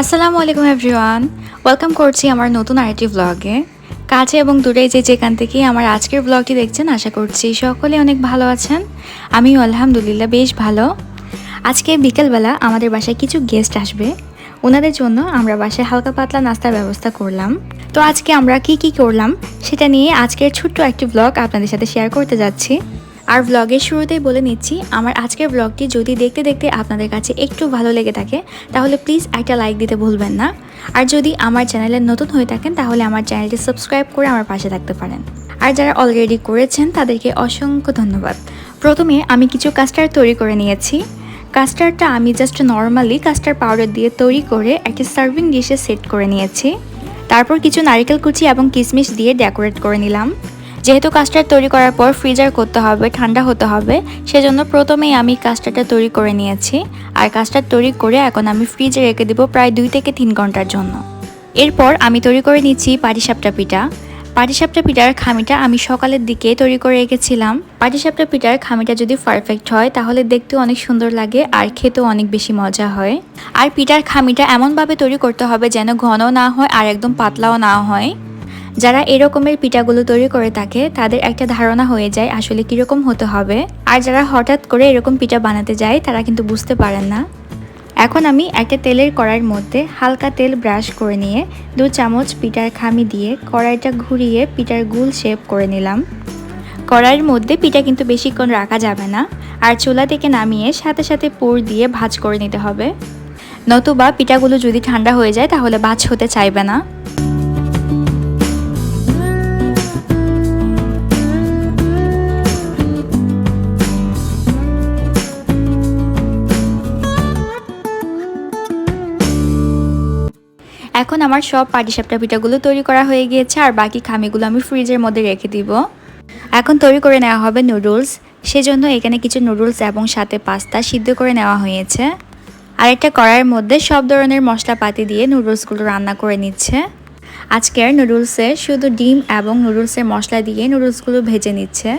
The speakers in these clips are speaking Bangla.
আসসালামু আলাইকুম এভরিওয়ান। ওয়েলকাম করছি আমার নতুন আরেকটি ব্লগে কাছে এবং দূরে যে যেখান থেকে আমার আজকের ব্লগটি দেখছেন, আশা করছি সকলে অনেক ভালো আছেন। আমি আলহামদুলিল্লাহ বেশ ভালো। আজকে বিকেলবেলা আমাদের বাসায় কিছু গেস্ট আসবে। ওনাদের জন্য আমরা বাসায় হালকা পাতলা নাস্তার ব্যবস্থা করলাম। তো আজকে আমরা কি কি করলাম, সেটা নিয়ে আজকের ছোট্ট একটি ব্লগ আপনাদের সাথে শেয়ার করতে যাচ্ছি। আর ব্লগের শুরুতেই বলে নিচ্ছি, আমার আজকের ব্লগটি যদি দেখতে দেখতে আপনাদের কাছে একটু ভালো লেগে থাকে, তাহলে প্লিজ একটা লাইক দিতে ভুলবেন না। আর যদি আমার চ্যানেলে নতুন হয়ে থাকেন, তাহলে আমার চ্যানেলটি সাবস্ক্রাইব করে আমার পাশে থাকতে পারেন। আর যারা অলরেডি করেছেন, তাদেরকে অসংখ্য ধন্যবাদ। প্রথমে আমি কিছু কাস্টার্ড তৈরি করে নিয়েছি। কাস্টার্ডটা আমি জাস্ট নর্মালি কাস্টার্ড পাউডার দিয়ে তৈরি করে একটি সার্ভিং ডিশে সেট করে নিয়েছি। তারপর কিছু নারকেল কুচি এবং কিশমিশ দিয়ে ডেকোরেট করে নিলাম। যেহেতু কাস্টার্ড তৈরি করার পর ফ্রিজার করতে হবে, ঠান্ডা হতে হবে, সেজন্য প্রথমেই আমি কাস্টার্ডটা তৈরি করে নিয়েছি। আর কাস্টার্ড তৈরি করে এখন আমি ফ্রিজে রেখে দেবো প্রায় দুই থেকে তিন ঘণ্টার জন্য। এরপর আমি তৈরি করে নিচ্ছি পাটিসাপটা পিঠা। পাটিসাপটা পিঠার খামিটা আমি সকালের দিকে তৈরি করে রেখেছিলাম। পাটিসাপটা পিঠার খামিটা যদি পারফেক্ট হয়, তাহলে দেখতেও অনেক সুন্দর লাগে আর খেতেও অনেক বেশি মজা হয়। আর পিঠার খামিটা এমনভাবে তৈরি করতে হবে যেন ঘন না হয় আর একদম পাতলাও না হয়। যারা এরকমের পিঠাগুলো তৈরি করে থাকে, তাদের একটা ধারণা হয়ে যায় আসলে কীরকম হতে হবে। আর যারা হঠাৎ করে এরকম পিঠা বানাতে যায়, তারা কিন্তু বুঝতে পারেন না। এখন আমি একটা তেলের কড়াইয়ের মধ্যে হালকা তেল ব্রাশ করে নিয়ে দু চামচ পিঠার খামি দিয়ে কড়াইটা ঘুরিয়ে পিঠার গুল শেপ করে নিলাম। কড়াইয়ের মধ্যে পিঠা কিন্তু বেশিক্ষণ রাখা যাবে না, আর চুলা থেকে নামিয়ে সাথে সাথে পুর দিয়ে ভাজ করে নিতে হবে। নতুবা পিঠাগুলো যদি ঠান্ডা হয়ে যায়, তাহলে ভাজ হতে চাইবে না। এখন আমার সব পাটিসাপটা পিঠাগুলো তৈরি করা হয়ে গিয়েছে, আর বাকি খামিগুলো আমি ফ্রিজের মধ্যে রেখে দিব। এখন তৈরি করে নেওয়া হবে নুডলস। সেজন্য এখানে কিছু নুডলস এবং সাথে পাস্তা সিদ্ধ করে নেওয়া হয়েছে। আরেকটা কড়াইয়ের মধ্যে সব ধরনের মশলাপাতি দিয়ে নুডলসগুলো রান্না করে নিচ্ছে। আজকের নুডলসে শুধু ডিম এবং নুডলসের মশলা দিয়ে নুডলসগুলো ভেজে নিচ্ছে।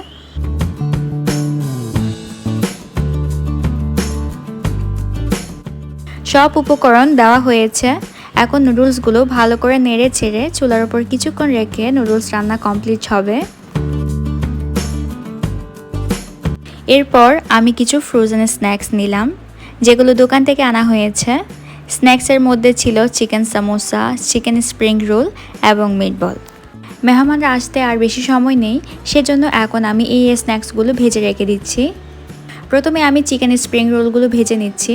সব উপকরণ দেওয়া হয়েছে। এখন নুডলসগুলো ভালো করে নেড়ে ছেড়ে চুলার উপর কিছুক্ষণ রেখে নুডলস রান্না কমপ্লিট হবে। এরপর আমি কিছু ফ্রোজেন স্ন্যাক্স নিলাম, যেগুলো দোকান থেকে আনা হয়েছে। স্ন্যাক্সের মধ্যে ছিল chicken samosa chicken spring roll এবং মিটবল মেহমানরা আসতে আর বেশি সময় নেই, সেজন্য এখন আমি এই স্ন্যাক্সগুলো ভেজে রেখে দিচ্ছি। প্রথমে আমি চিকেন স্প্রিং রোলগুলো ভেজে নিচ্ছি।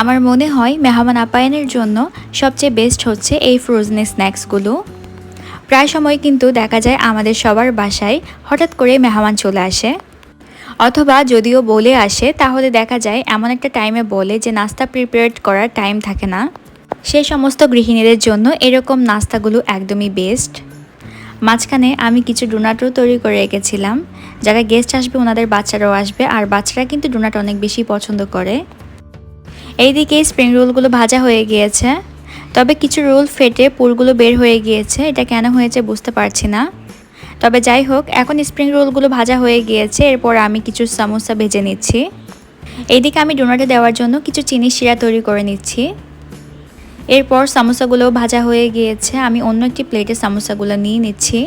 আমার মনে হয় মেহমান আপ্যায়নের জন্য সবচেয়ে বেস্ট হচ্ছে এই ফ্রোজেন স্ন্যাক্সগুলো প্রায় সময় কিন্তু দেখা যায় আমাদের সবার বাসায় হঠাৎ করে মেহমান চলে আসে। অথবা যদিও বলে আসে, তাহলে দেখা যায় এমন একটা টাইমে বলে যে নাস্তা প্রিপেয়ার করার টাইম থাকে না। সেই সমস্ত গৃহিণীদের জন্য এরকম নাস্তাগুলো একদমই বেস্ট মাঝখানে আমি কিছু ডোনাটও তৈরি করে রেখেছিলাম। যারা গেস্ট আসবে, ওনাদের বাচ্চারাও আসবে, আর বাচ্চারা কিন্তু ডোনাট অনেক বেশি পছন্দ করে। এইদিকে স্প্রিং রোলগুলো ভাজা হয়ে গিয়েছে। তবে কিছু রোল ফেটে পুরগুলো বের হয়ে গিয়েছে। এটা কেন হয়েছে বুঝতে পারছি না। তবে যাই হোক, এখন স্প্রিং রোলগুলো ভাজা হয়ে গিয়েছে। এরপর আমি কিছু সামোসা ভেজে নিচ্ছি। এইদিকে আমি ডোনাটে দেওয়ার জন্য কিছু চিনি শিরা তৈরি করে নিচ্ছি। এরপর সামোসাগুলোও ভাজা হয়ে গিয়েছে। আমি অন্য একটি প্লেটে সামোসাগুলো নিয়ে নিচ্ছি।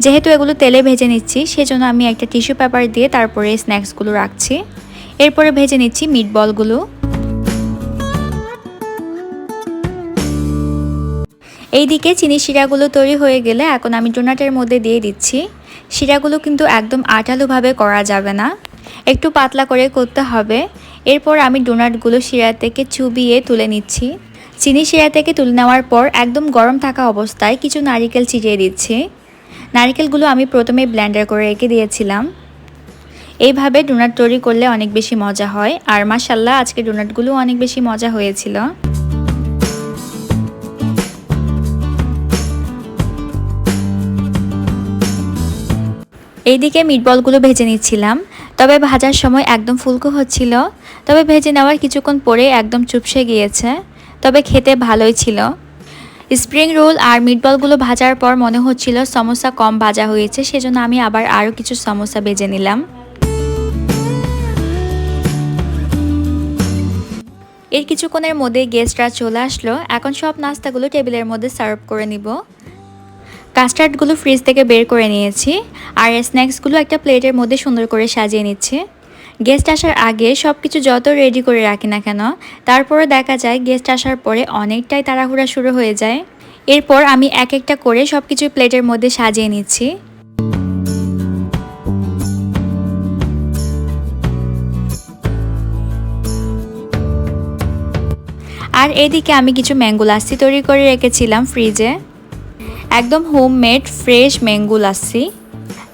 যেহেতু এগুলো তেলে ভেজে নিচ্ছি, সেজন্য আমি একটা টিস্যু পেপার দিয়ে তারপরে স্ন্যাক্সগুলো রাখছি। এরপরে ভেজে নিচ্ছি মিট বলগুলো এইদিকে চিনি শিরাগুলো তৈরি হয়ে গেলে এখন আমি ডোনাটের মধ্যে দিয়ে দিচ্ছি। শিরাগুলো কিন্তু একদম আটালোভাবে করা যাবে না। একটু পাতলা করে করতে হবে। এরপর আমি ডোনাটগুলো শিরা থেকে চুবিয়ে তুলে নিচ্ছি। চিনি শিরা থেকে তুলে নেওয়ার পর একদম গরম থাকা অবস্থায় কিছু নারিকেল ছিটিয়ে দিচ্ছি। নারিকেলগুলো আমি প্রথমে ব্ল্যান্ডার করে রেখে দিয়েছিলাম। এইভাবে ডোনাট তৈরি করলে অনেক বেশি মজা হয়। আর মাসাল্লাহ আজকে ডোনাটগুলো অনেক বেশি মজা হয়েছিল। এইদিকে মিটবলগুলো ভেজে নিচ্ছিলাম। তবে ভাজার সময় একদম ফুলকো হচ্ছিল। তবে ভেজে নেওয়ার কিছুক্ষণ পরে একদম চুপসে গিয়েছে। তবে খেতে ভালোই ছিল। স্প্রিং রোল আর মিটবলগুলো ভাজার পর মনে হচ্ছিল সমোসা কম ভাজা হয়েছে, সেজন্য আমি আবার আরও কিছু সমোসা ভেজে নিলাম। এর কিছুক্ষণের মধ্যে গেস্টরা চলে আসলো। এখন সব নাস্তাগুলো টেবিলের মধ্যে সার্ভ করে নিব। কাস্টার্ডগুলো ফ্রিজ থেকে বের করে নিয়েছি আর স্ন্যাক্সগুলো একটা প্লেটের মধ্যে সুন্দর করে সাজিয়ে নিচ্ছি। গেস্ট আসার আগে সব কিছু যত রেডি করে রাখি না কেন তারপরে দেখা যায় গেস্ট আসার পরে অনেকটাই তাড়াহুড়া শুরু হয়ে যায়। এরপর আমি এক একটা করে সব কিছু প্লেটের মধ্যে সাজিয়ে নিচ্ছি। আর এদিকে আমি কিছু ম্যাঙ্গো লাস্সি তৈরি করে রেখেছিলাম ফ্রিজে। একদম হোমমেড ফ্রেশ ম্যাঙ্গো লাস্সি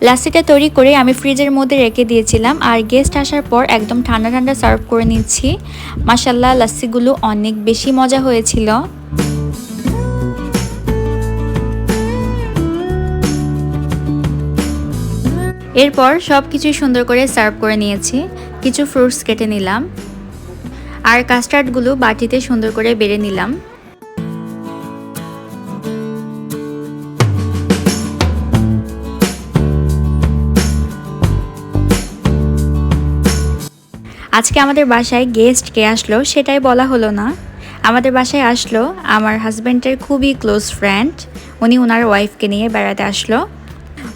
লাস্সিটা তৈরি করে আমি ফ্রিজের মধ্যে রেখে দিয়েছিলাম আর গেস্ট আসার পর একদম ঠান্ডা ঠান্ডা সার্ভ করে নিচ্ছি। মাসাল্লাহ লাস্সিগুলো অনেক বেশি মজা হয়েছিল। এরপর সব কিছুই সুন্দর করে সার্ভ করে নিয়েছি। কিছু ফ্রুটস কেটে নিলাম। আর কাস্টার্ডগুলো বাটিতে সুন্দর করে বেড়ে নিলাম। আজকে আমাদের বাসায় গেস্ট কে আসলো সেটাই বলা হলো না। আমাদের বাসায় আসলো আমার হাজব্যান্ডের খুবই ক্লোজ ফ্রেন্ড উনি ওনার ওয়াইফকে নিয়ে বেড়াতে আসলো।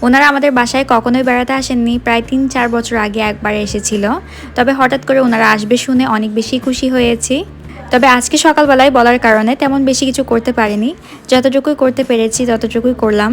ওনারা আমাদের বাসায় কখনোই বেড়াতে আসেননি, প্রায় তিন চার বছর আগে একবার এসেছিল। তবে হঠাৎ করে ওনারা আসবে শুনে অনেক বেশি খুশি হয়েছি। তবে আজকে সকালবেলায় বলার কারণে তেমন বেশি কিছু করতে পারিনি। যতটুকুই করতে পেরেছি ততটুকুই করলাম।